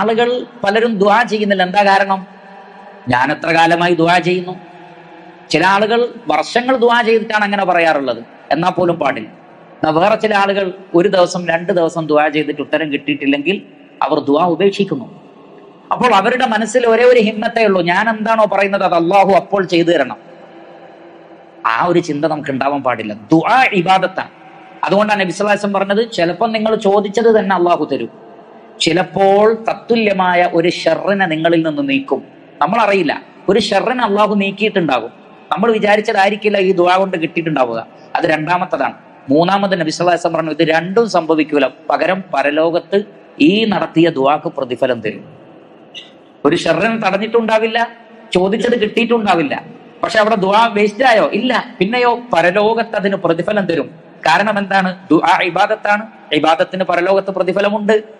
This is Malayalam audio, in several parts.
ആളുകൾ പലരും ദുവാ ചെയ്യുന്നില്ല. എന്താ കാരണം? ഞാൻ എത്ര കാലമായി ദുവാ ചെയ്യുന്നു? ചില ആളുകൾ വർഷങ്ങൾ ദുവാ ചെയ്തിട്ടാണ് അങ്ങനെ പറയാറുള്ളത്. എന്നാൽ പോലും പാടില്ല. എന്നാൽ വേറെ ചില ആളുകൾ ഒരു ദിവസം രണ്ട് ദിവസം ദുവാ ചെയ്തിട്ട് ഉത്തരം കിട്ടിയിട്ടില്ലെങ്കിൽ അവർ ദുവാ ഉപേക്ഷിക്കുന്നു. അപ്പോൾ അവരുടെ മനസ്സിൽ ഒരേ ഒരു ഹിമ്മത്തേ ഉള്ളൂ. ഞാൻ എന്താണോ പറയുന്നത് അത് അള്ളാഹു അപ്പോൾ ചെയ്തു തരണം. ആ ഒരു ചിന്ത നമുക്ക് ഉണ്ടാവാൻ പാടില്ല. ദുആ ഇബാദത്താണ്. അതുകൊണ്ടാണ് നബിസ്വലാസം പറഞ്ഞത് ചിലപ്പോൾ നിങ്ങൾ ചോദിച്ചത് തന്നെ അള്ളാഹു തരും. ചിലപ്പോൾ തത്തുല്യമായ ഒരു ഷെറിനെ നിങ്ങളിൽ നിന്ന് നീക്കും. നമ്മൾ അറിയില്ല ഒരു ഷെറിനെ അള്ളാഹു നീക്കിയിട്ടുണ്ടാകും. നമ്മൾ വിചാരിച്ചതായിരിക്കില്ല ഈ ദുവാ കൊണ്ട് കിട്ടിയിട്ടുണ്ടാവുക. അത് രണ്ടാമത്തതാണ്. മൂന്നാമത് നബിസ്വലാസം പറഞ്ഞു ഇത് രണ്ടും സംഭവിക്കൂല. പകരം പരലോകത്ത് ഈ നടത്തിയ ദുവാക്ക് പ്രതിഫലം തരും. ഒരു ഷെറിനെ തടഞ്ഞിട്ടുണ്ടാവില്ല ചോദിച്ചത് കിട്ടിയിട്ടുണ്ടാവില്ല. പക്ഷെ അവിടെ ദുവാ വേസ്റ്റ് ആയോ? ഇല്ല. പിന്നെയോ പരലോകത്ത് അതിന് പ്രതിഫലം തരും. കാരണം എന്താണ്? ദുആ ഇബാദത്താണ്. ഇബാദത്തിന് പരലോകത്ത് പ്രതിഫലമുണ്ട്.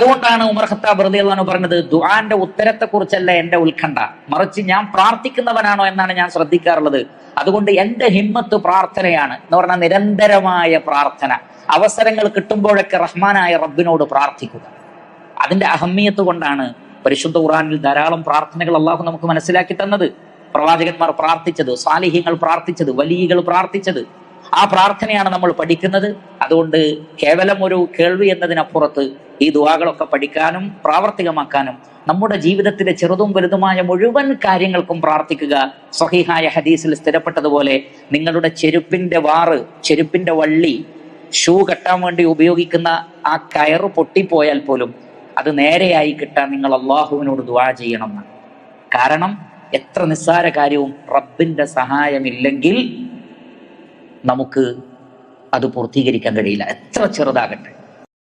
അതുകൊണ്ടാണ് ഉമർ ഖത്താബ് റളിയല്ലാഹു പറഞ്ഞത് ദുആന്റെ ഉത്തരത്തെ കുറിച്ചല്ല എന്റെ ഉത്കണ്ഠ. മറിച്ച് ഞാൻ പ്രാർത്ഥിക്കുന്നവനാണോ എന്നാണ് ഞാൻ ശ്രദ്ധിക്കാറുള്ളത്. അതുകൊണ്ട് എന്റെ ഹിമ്മത്ത് പ്രാർത്ഥനയാണ് എന്ന് പറഞ്ഞാൽ നിരന്തരമായ പ്രാർത്ഥന. അവസരങ്ങൾ കിട്ടുമ്പോഴൊക്കെ റഹ്മാനായ റബ്ബിനോട് പ്രാർത്ഥിക്കുക. അതിന്റെ അഹമ്മിയത്ത് കൊണ്ടാണ് പരിശുദ്ധ ഖുറാനിൽ ധാരാളം പ്രാർത്ഥനകൾ അള്ളാഹു നമുക്ക് മനസ്സിലാക്കി തന്നത്. പ്രവാചകന്മാർ പ്രാർത്ഥിച്ചത് സാലിഹ്യങ്ങൾ പ്രാർത്ഥിച്ചത് വലിയകൾ പ്രാർത്ഥിച്ചത്. ആ പ്രാർത്ഥനയാണ് നമ്മൾ പഠിക്കുന്നത്. അതുകൊണ്ട് കേവലം ഒരു കേൾവി എന്നതിനപ്പുറത്ത് ഈ ദുവാകളൊക്കെ പഠിക്കാനും പ്രാവർത്തികമാക്കാനും നമ്മുടെ ജീവിതത്തിലെ ചെറുതും വലുതുമായ മുഴുവൻ കാര്യങ്ങൾക്കും പ്രാർത്ഥിക്കുക. സ്വഹീഹായ ഹദീസിൽ സ്ഥിരപ്പെട്ടതുപോലെ നിങ്ങളുടെ ചെരുപ്പിന്റെ വാറ് ചെരുപ്പിന്റെ വള്ളി ഷൂ കെട്ടാൻ വേണ്ടി ഉപയോഗിക്കുന്ന ആ കയറ് പൊട്ടിപ്പോയാൽ പോലും അത് നേരെയായി കിട്ടാൻ നിങ്ങൾ അള്ളാഹുവിനോട് ദുവാ ചെയ്യണം കാരണം എത്ര നിസ്സാര കാര്യവും റബ്ബിന്റെ സഹായമില്ലെങ്കിൽ നമുക്ക് അത് പൂർത്തീകരിക്കാൻ കഴിയില്ല. എത്ര ചെറുതാകട്ടെ.